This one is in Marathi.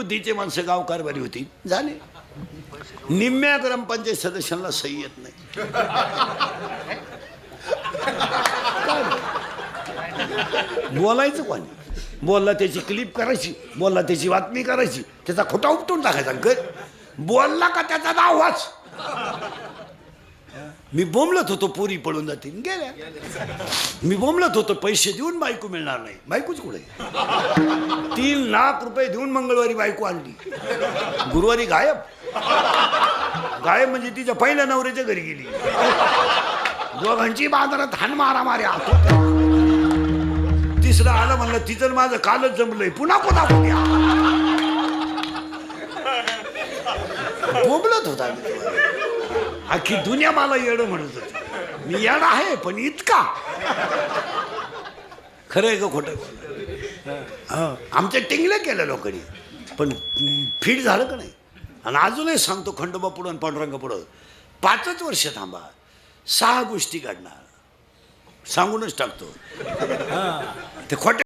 बुद्धीचे माणसं गावकारभारी होती. झाले. निम्म्या ग्रामपंचायत सदस्यांना सही येत नाही. बोलायचं कोणी? बोलला त्याची क्लिप करायची बोलला त्याची बातमी करायची त्याचा खोटा उपटून टाकायचा कर बोलला का त्याचा आवाज मी बोंबलत होतो पोरी पळून जातील. गेल्या. मी बोंबलत होतो पैसे देऊन बायको मिळणार नाही. बायकोच कुठे? तीन लाख रुपये देऊन मंगळवारी बायको आणली. गुरुवारी गायब. गायब म्हणजे तिच्या पहिल्या नवऱ्याच्या घरी गेली. दोघांची बाजारात हान मारा मारे आतो तिसरं आलं म्हणलं तिचं माझं कालच जमलंय. पुन्हा कोणा पुण्या बोंबलत होता मी अख्खी दुनिया मला येडं म्हणत होती. मी येडा आहे पण इतका. खरं आहे का खोटं? आमच्या टिंगले केल्या लोकांनी. पण फिट झालं का नाही? आणि अजूनही सांगतो खंडोबा पुढं आणि पांडुरंग पुढं. पाचच वर्ष थांबा. सहा गोष्टी काढणार. सांगूनच टाकतो. ते खोटे